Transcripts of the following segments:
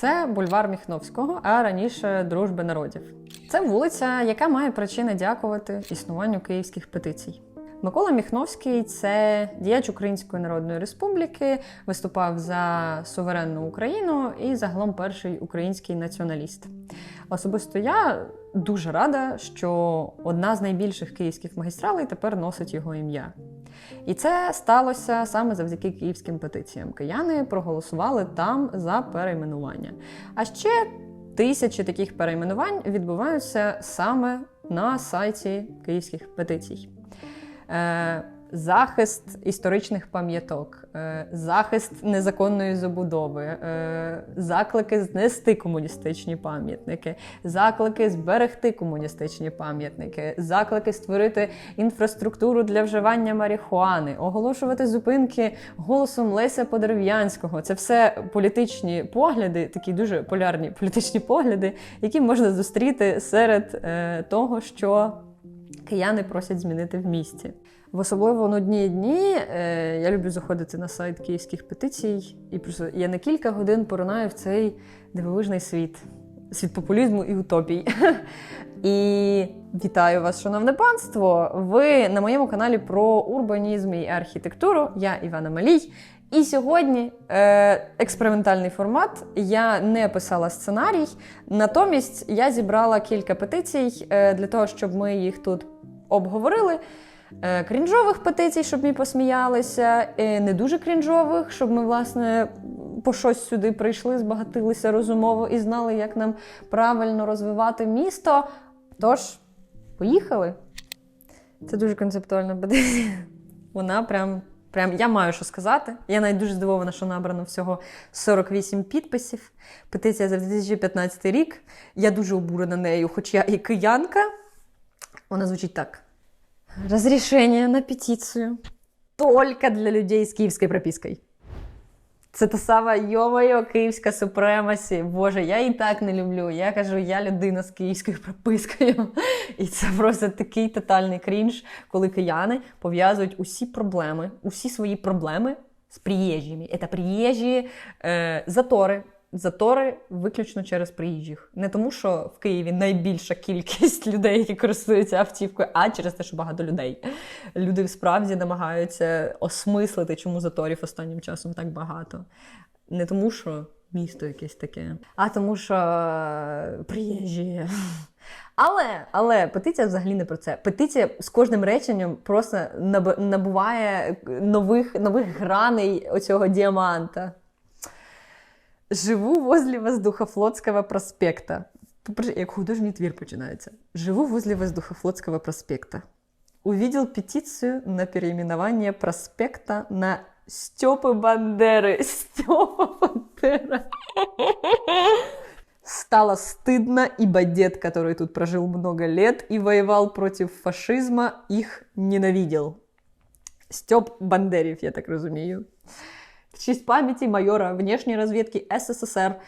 Це бульвар Міхновського, а раніше Дружби народів. Це вулиця, яка має причини дякувати існуванню київських петицій. Микола Міхновський це діяч Української Народної Республіки, виступав за суверенну Україну і загалом перший український націоналіст. Особисто я дуже рада, що одна з найбільших київських магістралей тепер носить його ім'я. І це сталося саме завдяки київським петиціям. Кияни проголосували там за перейменування. А ще тисячі таких перейменувань відбуваються саме на сайті київських петицій. Е, захист історичних пам'яток, е, захист незаконної забудови, е, заклики знести комуністичні пам'ятники, заклики зберегти комуністичні пам'ятники, заклики створити інфраструктуру для вживання марихуани, оголошувати зупинки голосом Леся Подерев'янського. Це все політичні погляди, такі дуже полярні політичні погляди, які можна зустріти серед е, того, що кияни просять змінити в місті. В особливо нудні дні е, я люблю заходити на сайт київських петицій, і просто я на кілька годин поринаю в цей дивовижний світ, світ популізму і утопій. І вітаю вас, шановне панство! Ви на моєму каналі про урбанізм і архітектуру. Я Івана Малій. І сьогодні е, експериментальний формат. Я не писала сценарій, натомість я зібрала кілька петицій е, для того, щоб ми їх тут обговорили. Е, крінжових петицій, щоб ми посміялися, е, не дуже крінжових, щоб ми, власне, по щось сюди прийшли, збагатилися розумово і знали, як нам правильно розвивати місто. Тож, поїхали. Це дуже концептуальна петиція. Вона прям. Прям я маю що сказати. Я навіть дуже здивована, що набрано всього 48 підписів. Петиція за 2015 рік. Я дуже обурена нею, хоч я і киянка. Вона звучить так. Разрешение на петицию только для людей з київською пропискою. Це та сама йо-моє, київська супремасі. Боже, я і так не люблю. Я кажу, я людина з київською пропискою. І це просто такий тотальний крінж, коли кияни пов'язують усі проблеми, усі свої проблеми з приїжджими. Це приїжджі е, затори. Затори виключно через приїжджих. Не тому, що в Києві найбільша кількість людей, які користуються автівкою, а через те, що багато людей. Люди справді намагаються осмислити, чому заторів останнім часом так багато. Не тому, що місто якесь таке, а тому, що приїжджі. Але але петиція взагалі не про це. Петиція з кожним реченням просто набуває нових, нових граней оцього діаманта. Живу возле Воздухофлотского проспекта. Попри- Як художній твір починається. Живу возле Воздухофлотского проспекта. Увидел петицию на переименование проспекта на Степы Бандеры. Степа Бандера. Стало стыдно, ибо дед, который тут прожил много лет и воевал против фашизма, их ненавидел. Степ Бандерів, я так розумію. В честь памяти майора внешней разведки СССР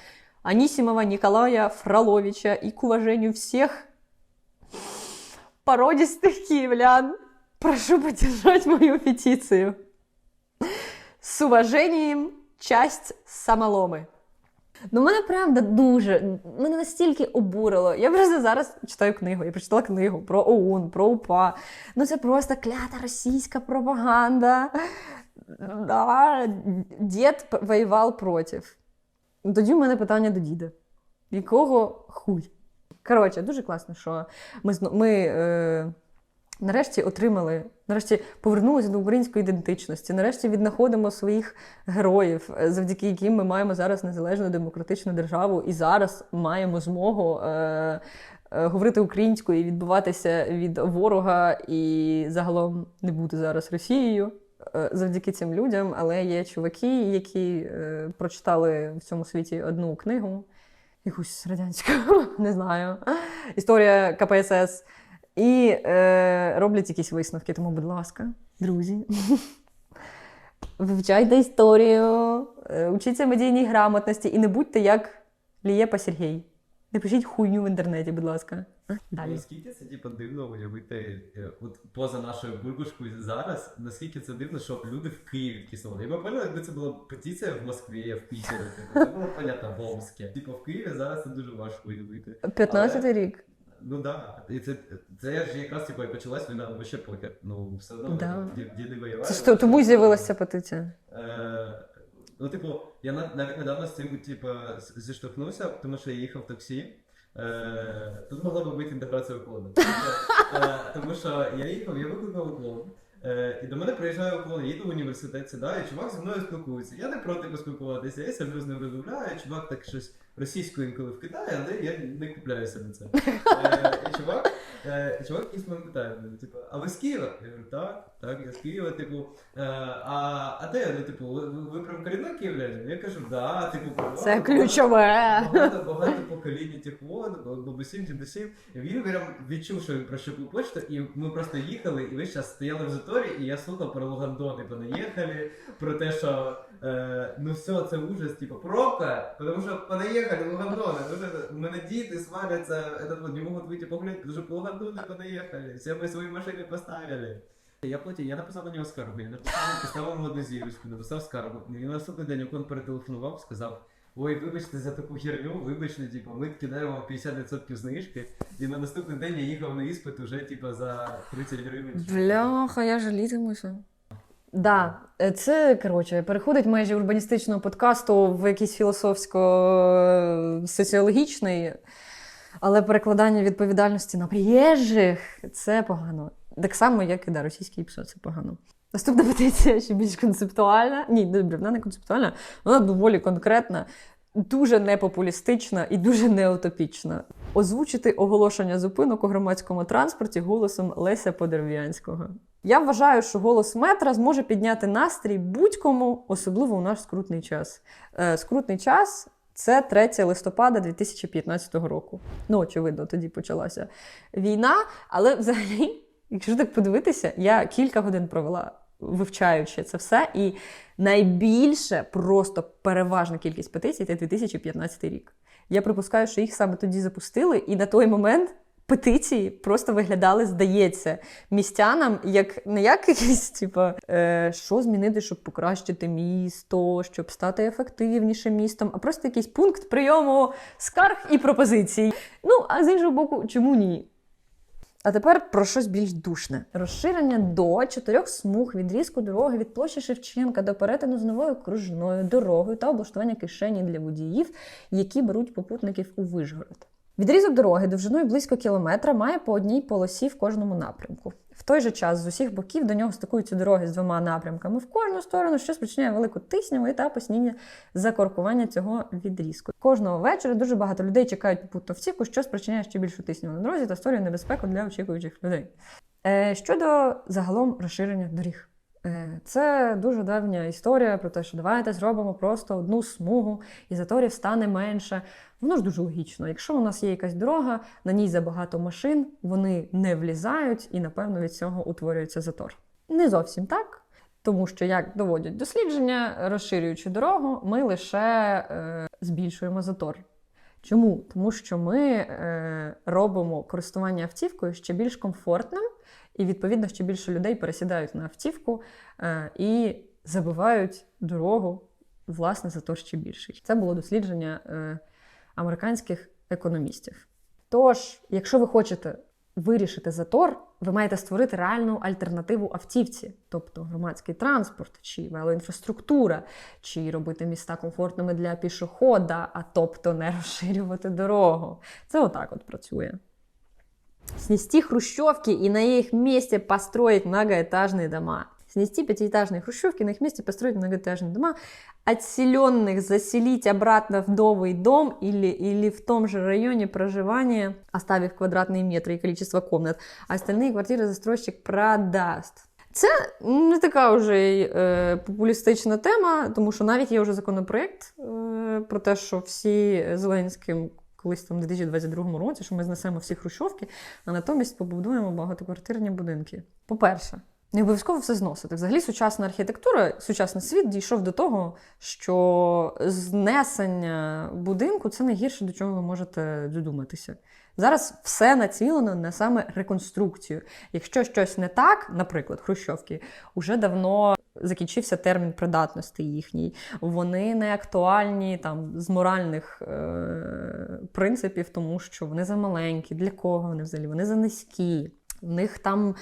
Анисимова Николая Фроловича и к уважению всех породистых киевлян прошу поддержать мою петицию. С уважением, часть самоломи. Ну, мене правда дуже мене настільки обурило. Я просто зараз читаю книгу. Я прочитала книгу про ОУН, про УПА. Ну це просто клята російська пропаганда. Да, Дід воював проти. Тоді в мене питання до діда. Якого хуй? Коротше, дуже класно, що ми, ми е, нарешті отримали, нарешті повернулися до української ідентичності, нарешті віднаходимо своїх героїв, е, завдяки яким ми маємо зараз незалежну демократичну державу і зараз маємо змогу. Е, е, Говорити українською і відбуватися від ворога, і загалом не бути зараз Росією завдяки цим людям. Але є чуваки, які е, прочитали в цьому світі одну книгу, якусь радянську, не знаю, історія КПСС, і е, роблять якісь висновки. Тому, будь ласка, друзі. Вивчайте історію, е, учіться медійній грамотності і не будьте як Лієпа Сергій. Не пишіть хуйню в інтернеті, будь ласка. Далі. Наскільки це типу, дивно уявити, е, от поза нашою бурбушкою зараз, наскільки це дивно, що люди в Києві киснули. Я б поняла, якби це була петиція в Москві, в Пітері, типу, це було понятно, в Омскі. Типу в Києві зараз це дуже важко уявити. 15-й рік. Ну да. І це, це ж якраз типу, і почалась війна, ну ще похер. Ну, все одно Да. діди воювали. Це ж то- тому з'явилася петиція. Е, Ну, типу, я на- навіть недавно з цим типу, зіштовхнувся, тому що я їхав в таксі. Е, тут могла би бути інтеграція уклону. Е, тому що я їхав, я викликав уклон. Е, і до мене приїжджає уклон, їду в університет, сідаю, чувак зі мною спілкується. Я не проти поспілкуватися, я сиджу з ним розмовляю, чувак так щось російською інколи вкидає, але я не купляюся на це. Е, і чувак, е, чувак якийсь мене питає, типу, а ви з Києва? Я говорю, так, так, я з Києва, типу, е, а, а де? Ну, типу, ви, ви прям корінний київлянин? Я кажу, да, типу, Це ключове. Багато, багато поколінь тих вод, бабусів, дідусів. Він прям відчув, що він прощупив почту, і ми просто їхали, і весь час стояли в заторі, і я слухав про Лугандони, понаїхали, про те, що е, ну все, це ужас, типу, пробка, тому що понаїхали Лугандони, дуже у мене діти сваряться, этот, вот, не можуть вийти погуляти, тому що Лугандони понаїхали, все ми свої машини поставили. Я потім, я написав на нього скаргу, я написав, поставив одну зірочку, написав скаргу. І на наступний день, він перетелефонував, сказав, ой, вибачте за таку херню, вибачте, типу, ми кидаємо вам 50% знижки. І на наступний день я їхав на іспит уже, типу, за 30 гривень. Бляха, я жалітимуся. Да, е, це коротше переходить межі урбаністичного подкасту в якийсь філософсько-соціологічний, але перекладання відповідальності на приїжджих це погано. Так само, як і да, російський ПСО, це погано. Наступна петиція ще більш концептуальна. Ні, добре, вона не концептуальна, вона доволі конкретна, дуже непопулістична і дуже неутопічна. Озвучити оголошення зупинок у громадському транспорті голосом Леся Подерев'янського. Я вважаю, що голос метра зможе підняти настрій будь-кому, особливо у наш скрутний час. Е, скрутний час це 3 листопада 2015 року. Ну, очевидно, тоді почалася війна. Але взагалі, якщо так подивитися, я кілька годин провела вивчаючи це все, і найбільше, просто переважна кількість петицій це 2015 рік. Я припускаю, що їх саме тоді запустили, і на той момент петиції просто виглядали, здається, містянам як не як якісь, типу, е, що змінити, щоб покращити місто, щоб стати ефективнішим містом, а просто якийсь пункт прийому скарг і пропозицій. Ну, а з іншого боку, чому ні? А тепер про щось більш душне: розширення до чотирьох смуг відрізку дороги від площі Шевченка до перетину з новою кружною дорогою та облаштування кишені для водіїв, які беруть попутників у Вишгород. Відрізок дороги довжиною близько кілометра має по одній полосі в кожному напрямку. В той же час з усіх боків до нього стикуються дороги з двома напрямками в кожну сторону, що спричиняє велику тисняву та посніння закоркування цього відрізку. Кожного вечора дуже багато людей чекають попутну втіку, що спричиняє ще більшу тисняву на дорозі та створює небезпеку для очікуючих людей. Е, щодо загалом розширення доріг. Е, Це дуже давня історія про те, що давайте зробимо просто одну смугу, і заторів стане менше. Воно ж дуже логічно. Якщо у нас є якась дорога, на ній забагато машин, вони не влізають, і напевно від цього утворюється затор. Не зовсім так, тому що, як доводять дослідження, розширюючи дорогу, ми лише е, збільшуємо затор. Чому? Тому що ми е, робимо користування автівкою ще більш комфортним, і відповідно ще більше людей пересідають на автівку е, і забивають дорогу, власне, затор ще більший. Це було дослідження е, американських економістів. Тож, якщо ви хочете вирішити затор, ви маєте створити реальну альтернативу автівці, тобто громадський транспорт, чи велоінфраструктура, чи робити міста комфортними для пішохода, а тобто не розширювати дорогу. Це отак от працює. Снести хрущевки и на их месте построить многоэтажные дома. Снести пятиэтажные хрущевки, на их месте построить многоэтажные дома. Отселенных заселить обратно в новый дом или, или в том же районе проживания, оставив квадратные метры и количество комнат. А остальные квартиры застройщик продаст. Це не така вже й, е, популістична тема, тому що навіть є вже законопроєкт е, про те, що всі Зеленським колись там у 2022 році, що ми знесемо всі хрущовки, а натомість побудуємо багатоквартирні будинки. По-перше, Не обов'язково все зносити. Взагалі, сучасна архітектура, сучасний світ дійшов до того, що знесення будинку це найгірше, до чого ви можете додуматися. Зараз все націлено на саме реконструкцію. Якщо щось не так, наприклад, хрущовки, уже давно закінчився термін придатності їхній. Вони не актуальні там з моральних е- принципів, тому що вони замаленькі. Для кого вони взагалі? Вони за низькі. В них там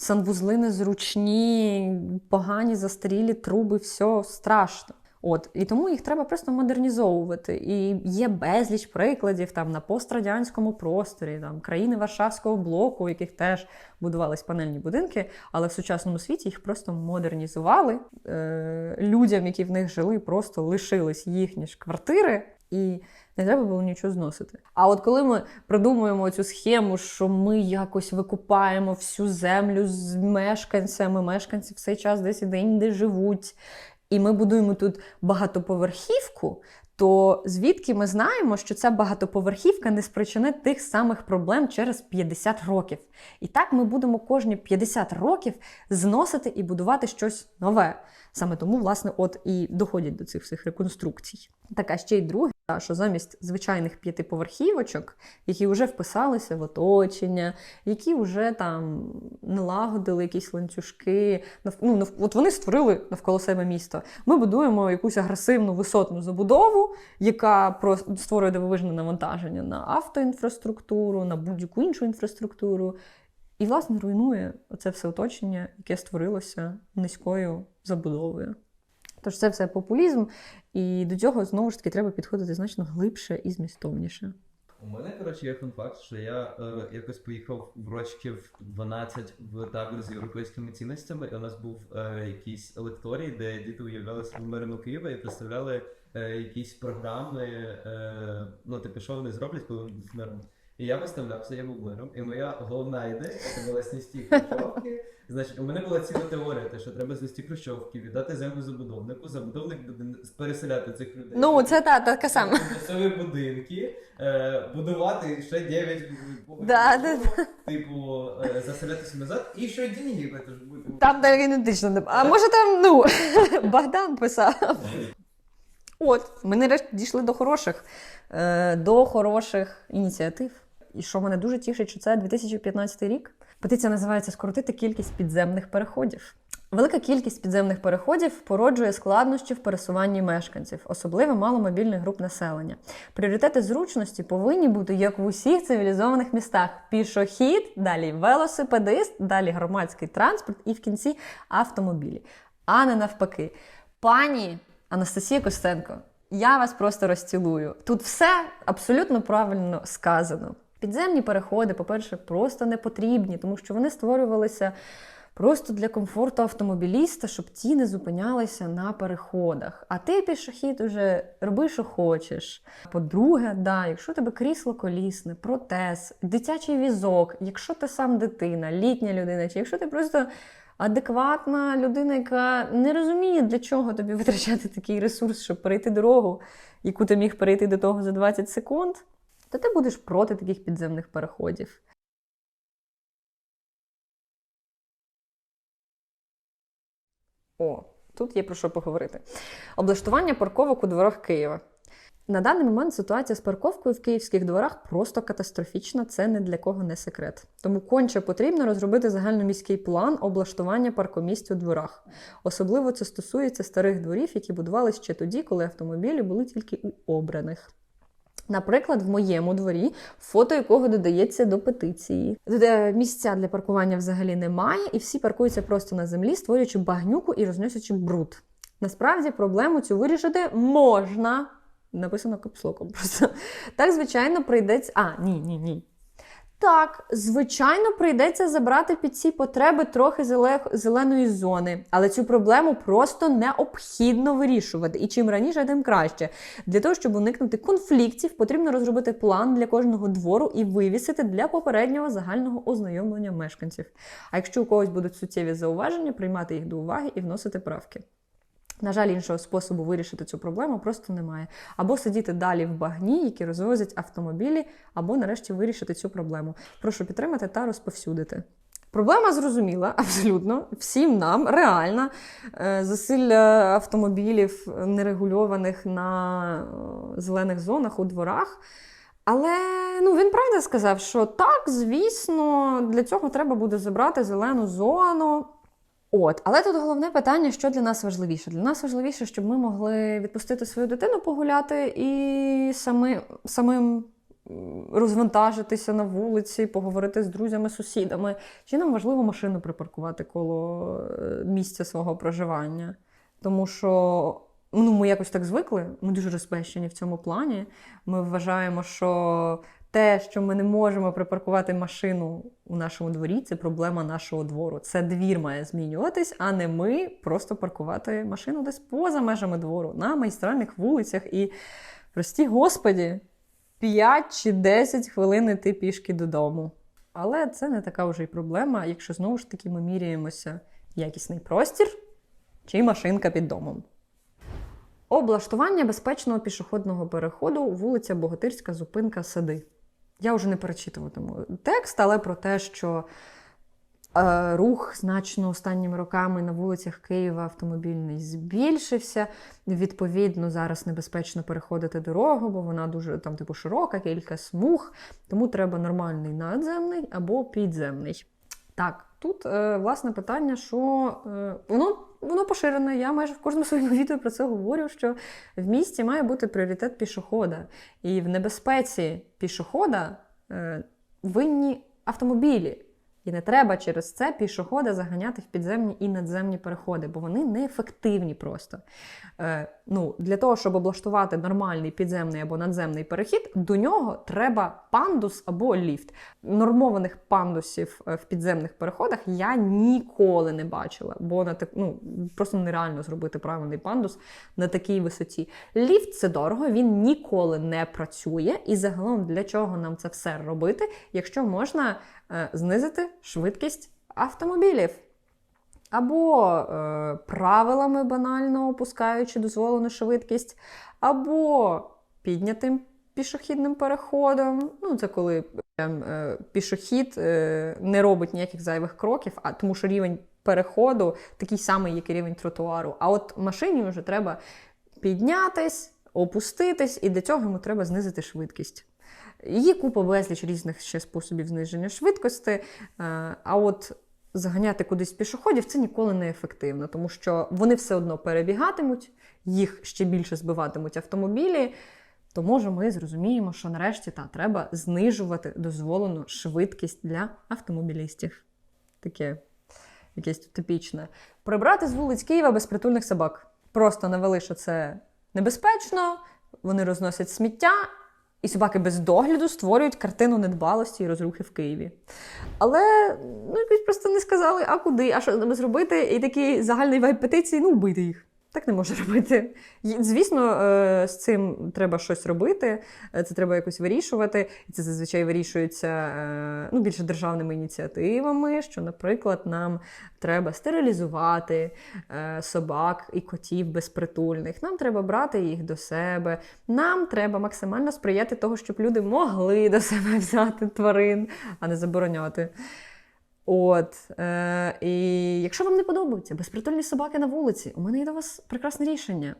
санвузли незручні, погані застарілі труби, все страшно. От і тому їх треба просто модернізовувати. І є безліч прикладів там на пострадянському просторі, там країни Варшавського блоку, у яких теж будувались панельні будинки, але в сучасному світі їх просто модернізували. Е- людям, які в них жили, просто лишились їхні ж квартири. І не треба було нічого зносити. А от коли ми придумуємо цю схему, що ми якось викупаємо всю землю з мешканцями, мешканці в цей час десь і де живуть, і ми будуємо тут багатоповерхівку, то звідки ми знаємо, що ця багатоповерхівка не спричинить тих самих проблем через 50 років. І так ми будемо кожні 50 років зносити і будувати щось нове. Саме тому, власне, от і доходять до цих всіх реконструкцій. Так, а ще й друге, що замість звичайних п'ятиповерхівочок, які вже вписалися в оточення, які вже там налагодили якісь ланцюжки, ну, от вони створили навколо себе місто. Ми будуємо якусь агресивну висотну забудову, яка створює дивовижне навантаження на автоінфраструктуру, на будь-яку іншу інфраструктуру. І, власне, руйнує оце все оточення, яке створилося низькою забудовою. Тож це все популізм, і до цього знову ж таки треба підходити значно глибше і змістовніше. У мене, коротше, є фан-факт, що я е, якось поїхав в рочків 12 в табір з європейськими цінностями, і у нас був е, якийсь лекторій, де діти уявляли свою мирну Києва і представляли е, якісь програми, е, ну, типу, що вони зроблять, коли вони будуть миром. І я виставлявся, я був і моя головна ідея це була сністі хрущовки. Значить, у мене була ціла теорія, те, що треба знести хрущовки, віддати землю забудовнику, забудовник буде переселяти цих людей. Ну, це та, така сама. Тимчасові будинки, е, будувати ще 9 поверхів, Да, да, типу, е, заселятися назад, і ще деньги це ж буде. Там де генетично не. А може там, ну, Богдан писав. От, ми нарешті дійшли до хороших, е, до хороших ініціатив. І що мене дуже тішить, що це 2015 рік. Петиція називається Скоротити кількість підземних переходів. Велика кількість підземних переходів породжує складнощі в пересуванні мешканців, особливо маломобільних груп населення. Пріоритети зручності повинні бути як в усіх цивілізованих містах: пішохід, далі велосипедист, далі громадський транспорт і в кінці автомобілі, а не навпаки. Пані Анастасія Костенко, я вас просто розцілую. Тут все абсолютно правильно сказано. Підземні переходи, по-перше, просто не потрібні, тому що вони створювалися просто для комфорту автомобіліста, щоб ті не зупинялися на переходах. А ти пішохід уже роби, що хочеш. По-друге, да, якщо тебе крісло колісне, протез, дитячий візок, якщо ти сам дитина, літня людина, чи якщо ти просто. Адекватна людина, яка не розуміє, для чого тобі витрачати такий ресурс, щоб перейти дорогу, яку ти міг перейти до того за 20 секунд, то ти будеш проти таких підземних переходів. О, тут є про що поговорити. Облаштування парковок у дворах Києва. На даний момент ситуація з парковкою в київських дворах просто катастрофічна, це не для кого не секрет. Тому конче потрібно розробити загальноміський план облаштування паркомісць у дворах. Особливо це стосується старих дворів, які будувалися ще тоді, коли автомобілі були тільки у обраних. Наприклад, в моєму дворі, фото якого додається до петиції. Де місця для паркування взагалі немає, і всі паркуються просто на землі, створюючи багнюку і розносячи бруд. Насправді проблему цю вирішити можна. Написано капслоком просто. Так, звичайно, прийдеться. А, ні, ні, ні. Так, звичайно, прийдеться забрати під ці потреби трохи зеленої зони, але цю проблему просто необхідно вирішувати. І чим раніше, тим краще. Для того, щоб уникнути конфліктів, потрібно розробити план для кожного двору і вивісити для попереднього загального ознайомлення мешканців. А якщо у когось будуть суттєві зауваження, приймати їх до уваги і вносити правки. На жаль, іншого способу вирішити цю проблему просто немає. Або сидіти далі в багні, які розвозять автомобілі, або нарешті вирішити цю проблему. Прошу підтримати та розповсюдити. Проблема зрозуміла абсолютно всім нам реальна. Е, Засилля автомобілів нерегульованих на е, зелених зонах у дворах. Але ну, він правда сказав, що так, звісно, для цього треба буде забрати зелену зону. От, але тут головне питання, що для нас важливіше. Для нас важливіше, щоб ми могли відпустити свою дитину погуляти і самі, самим розвантажитися на вулиці, поговорити з друзями, сусідами. Чи нам важливо машину припаркувати коло е, місця свого проживання? Тому що ну, ми якось так звикли, ми дуже розпещені в цьому плані. Ми вважаємо, що те, що ми не можемо припаркувати машину у нашому дворі, це проблема нашого двору. Це двір має змінюватись, а не ми просто паркувати машину десь поза межами двору, на майстральних вулицях. І, прості господі, 5 чи 10 хвилин йти пішки додому. Але це не така вже й проблема, якщо знову ж таки ми міряємося якісний простір чи машинка під домом. Облаштування безпечного пішохідного переходу вулиця Богатирська, зупинка сади. Я вже не перечитуватиму текст, але про те, що е, рух значно останніми роками на вулицях Києва автомобільний збільшився. Відповідно, зараз небезпечно переходити дорогу, бо вона дуже там, типу, широка, кілька смуг. Тому треба нормальний надземний або підземний. Так, тут е, власне питання, що е, воно, воно поширене. Я майже в кожному своєму відео про це говорю, що в місті має бути пріоритет пішохода. І в небезпеці пішохода е, винні автомобілі. І не треба через це пішохода заганяти в підземні і надземні переходи, бо вони неефективні просто. Е, ну, для того, щоб облаштувати нормальний підземний або надземний перехід, до нього треба пандус або ліфт. Нормованих пандусів е, в підземних переходах я ніколи не бачила, бо на так, ну, просто нереально зробити правильний пандус на такій висоті. Ліфт це дорого, він ніколи не працює. І загалом для чого нам це все робити, якщо можна знизити швидкість автомобілів. Або е, правилами банально опускаючи дозволену швидкість, або піднятим пішохідним переходом. Ну, це коли прям, е, пішохід е, не робить ніяких зайвих кроків, а тому що рівень переходу такий самий, як і рівень тротуару. А от машині вже треба піднятись, опуститись, і для цього йому треба знизити швидкість. Є купа безліч різних ще способів зниження швидкості. е, А от заганяти кудись пішоходів це ніколи не ефективно, тому що вони все одно перебігатимуть, їх ще більше збиватимуть автомобілі. То може ми зрозуміємо, що нарешті та треба знижувати дозволену швидкість для автомобілістів. Таке якесь типічне. Прибрати з вулиць Києва безпритульних собак. Просто навели, що це небезпечно, вони розносять сміття, і собаки без догляду створюють картину недбалості і розрухи в Києві. Але ну, якось просто не сказали, а куди, а що з зробити. І такий загальний вайб петиції ну, вбити їх. Так не може робити. Звісно, е, з цим треба щось робити, е, це треба якось вирішувати. І це зазвичай вирішується е, ну, більше державними ініціативами, що, наприклад, нам треба стерилізувати собак і котів безпритульних. Нам треба брати їх до себе. Нам треба максимально сприяти того, щоб люди могли до себе взяти тварин, а не забороняти. От, е, і якщо вам не подобаються безпритульні собаки на вулиці, у мене є до вас прекрасне рішення.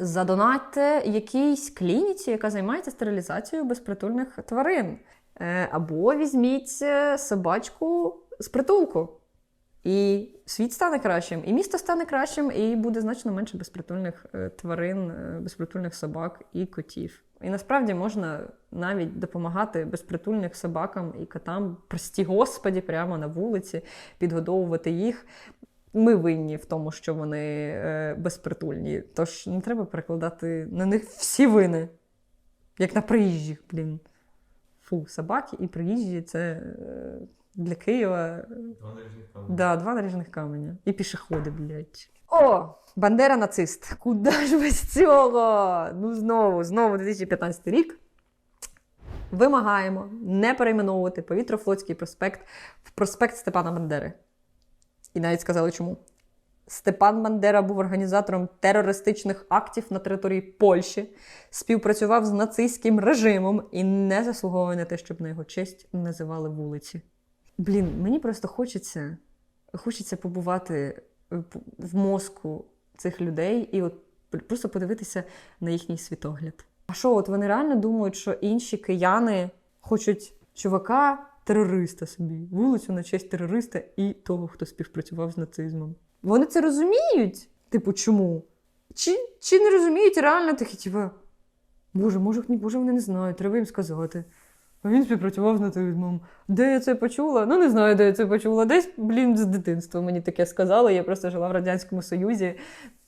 Задонатьте якійсь клініці, яка займається стерилізацією безпритульних тварин. Е, або візьміть е, собачку з притулку. І світ стане кращим, і місто стане кращим, і буде значно менше безпритульних е, тварин, е, безпритульних собак і котів. І насправді можна навіть допомагати безпритульних собакам і котам, прості господі, прямо на вулиці, підгодовувати їх. Ми винні в тому, що вони е, безпритульні. Тож не треба перекладати на них всі вини, як на приїжджих, блін. Фу, собаки і приїжджі це е, для Києва Два наріжних камені. Да, два наріжних каменя. І пішоходи, блядь. О! Бандера нацист. Куди ж без цього? Ну знову, знову 2015 рік. Вимагаємо не перейменовувати Повітрофлотський проспект в проспект Степана Бандери. І навіть сказали чому. Степан Бандера був організатором терористичних актів на території Польщі, співпрацював з нацистським режимом і не заслуговує на те, щоб на його честь називали вулиці. блін, мені просто хочеться, хочеться побувати в мозку цих людей і от просто подивитися на їхній світогляд. А що, от вони реально думають, що інші кияни хочуть чувака, терориста собі, вулицю на честь терориста і того, хто співпрацював з нацизмом. Вони це розуміють? Типу, чому? Чи, чи не розуміють реально такі, типу, Боже, може, ні, може, вони не знають, треба їм сказати. Він співпрацював з нацизмом. Де я це почула? Ну, не знаю, де я це почула. Десь, блін, з дитинства мені таке сказали. Я просто жила в Радянському Союзі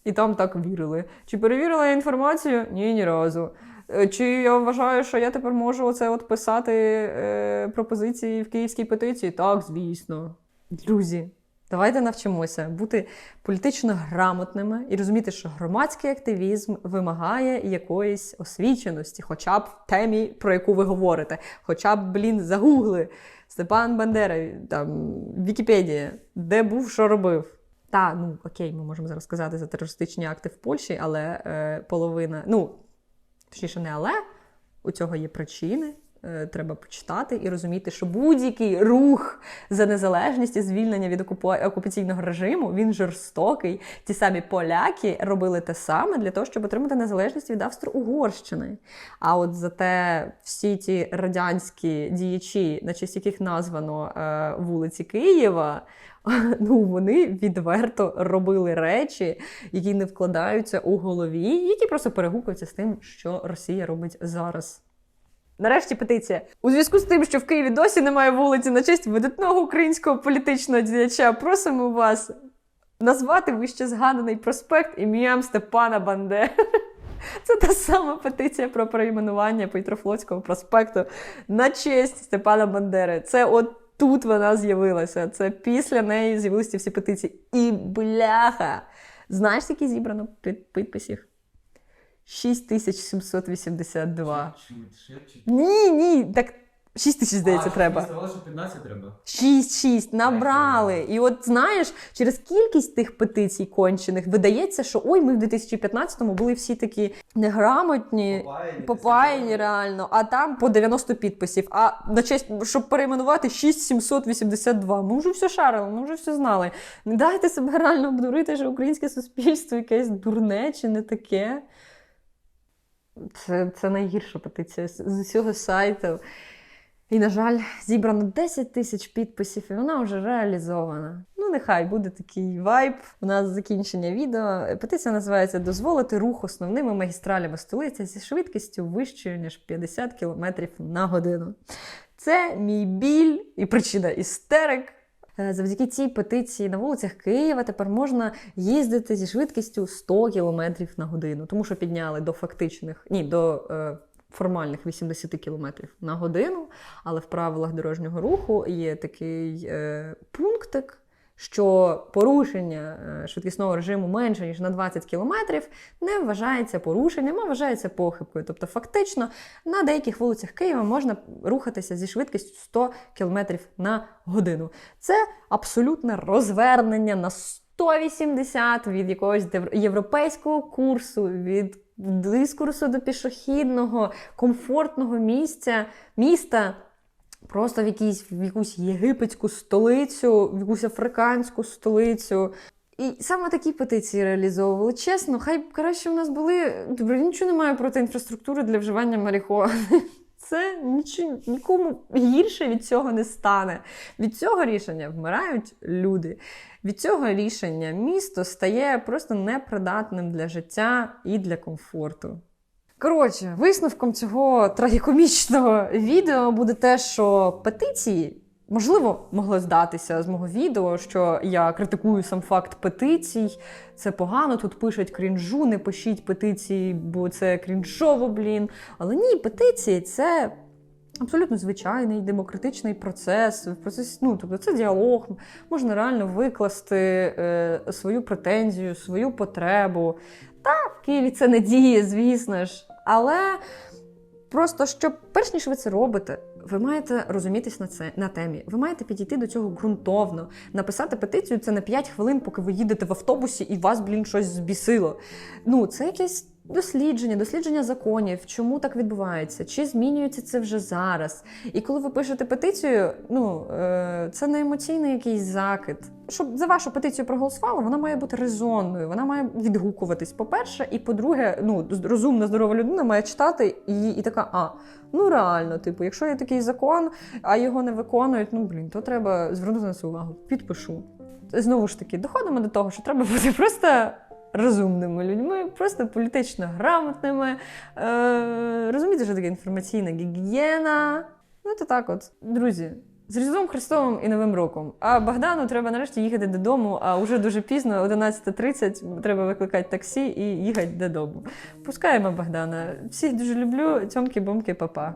і там так вірили. Чи перевірила я інформацію? Ні, ні разу. Е, Чи я вважаю, що я тепер можу оце от писати е, пропозиції в київській петиції? Так, звісно. Друзі, давайте навчимося бути політично грамотними і розуміти, що громадський активізм вимагає якоїсь освіченості, хоча б в темі, про яку ви говорите. Хоча б, блін, загугли Степан Бандера, там Вікіпедія, де був, що робив. Та, ну окей, ми можемо зараз сказати за терористичні акти в Польщі, але е, половина, ну точніше, не але у цього є причини. Е, Треба почитати і розуміти, що будь-який рух за незалежність і звільнення від окупа- окупаційного режиму він жорстокий. Ті самі поляки робили те саме для того, щоб отримати незалежність від Австро-Угорщини. А от зате всі ті радянські діячі, на честь яких названо е, вулиці Києва, ну вони відверто робили речі, які не вкладаються у голові, які просто перегукуються з тим, що Росія робить зараз. Нарешті петиція. У зв'язку з тим, що в Києві досі немає вулиці на честь видатного українського політичного діяча, просимо вас назвати вище згаданий проспект ім'ям Степана Бандери. Це та сама петиція про перейменування Петрофлотського проспекту на честь Степана Бандери. Це от тут вона з'явилася. Це після неї з'явилися всі петиції. І бляха! Знаєш, скільки зібрано під- підписів? 6782. Чуть, ще чуть. Ні, ні, так 6 тисяч, здається, треба. Здавалося, що 15 треба. 6-6 набрали. І от знаєш, через кількість тих петицій кончених видається, що ой, ми в 2015-му були всі такі неграмотні. Попаяні реально, а там по 90 підписів. А на честь, щоб перейменувати 6782. Ми вже все шарили, ми вже все знали. Не дайте себе реально обдурити, що українське суспільство якесь дурне чи не таке. Це, це найгірша петиція з усього сайту. І, на жаль, зібрано 10 тисяч підписів, і вона вже реалізована. Ну, нехай буде такий вайб. У нас закінчення відео. Петиція називається Дозволити рух основними магістралями столиці зі швидкістю вищою, ніж 50 км на годину. Це мій біль і причина істерик. Е, Завдяки цій петиції на вулицях Києва тепер можна їздити зі швидкістю 100 км на годину, тому що підняли до фактичних, ні, до е, формальних 80 км на годину. Але в правилах дорожнього руху є такий е, пунктик, що порушення е, швидкісного режиму менше ніж на 20 км не вважається порушенням, а вважається похибкою. Тобто, фактично, на деяких вулицях Києва можна рухатися зі швидкістю 100 км на годину. Це абсолютне розвернення на 180 від якогось європейського курсу, від дискурсу до пішохідного, комфортного місця, міста. Просто в, якійсь, в якусь єгипетську столицю, в якусь африканську столицю. І саме такі петиції реалізовували. Чесно, хай краще в нас були. Добре, нічого немає проти інфраструктури для вживання марихуани. Це нічого, нікому гірше від цього не стане. Від цього рішення вмирають люди. Від цього рішення місто стає просто непридатним для життя і для комфорту. Коротше, висновком цього трагікомічного відео буде те, що петиції. Можливо, могло здатися з мого відео, що я критикую сам факт петицій. Це погано, тут пишуть крінжу, не пишіть петиції, бо це крінжово, блін. Але ні, петиції це абсолютно звичайний демократичний процес. Процес, ну, тобто це діалог. Можна реально викласти е, свою претензію, свою потребу. Та в Києві це не діє, звісно ж. Але просто щоб перш ніж ви це робите, ви маєте розумітись на це на темі. Ви маєте підійти до цього ґрунтовно. Написати петицію це на 5 хвилин, поки ви їдете в автобусі і вас, блін, щось збісило. Ну, це якесь дослідження, дослідження законів, чому так відбувається, чи змінюється це вже зараз. І коли ви пишете петицію, ну е, це не емоційний якийсь закид. Щоб за вашу петицію проголосували, вона має бути резонною, вона має відгукуватись. По-перше, і по-друге, ну розумна, здорова людина має читати і, і така, а ну реально, типу, якщо є такий закон, а його не виконують, ну блін, то треба звернути на це увагу. Підпишу. Знову ж таки, доходимо до того, що треба бути просто розумними людьми, просто політично грамотними, е, розуміти, що таке інформаційна гігієна. Ну, то так от, друзі. З Різдвом Христовим і Новим роком. А Богдану треба нарешті їхати додому, а вже дуже пізно, 11.30, треба викликати таксі і їхати додому. Пускаємо Богдана. Всіх дуже люблю. Цьомки-бомки, папа.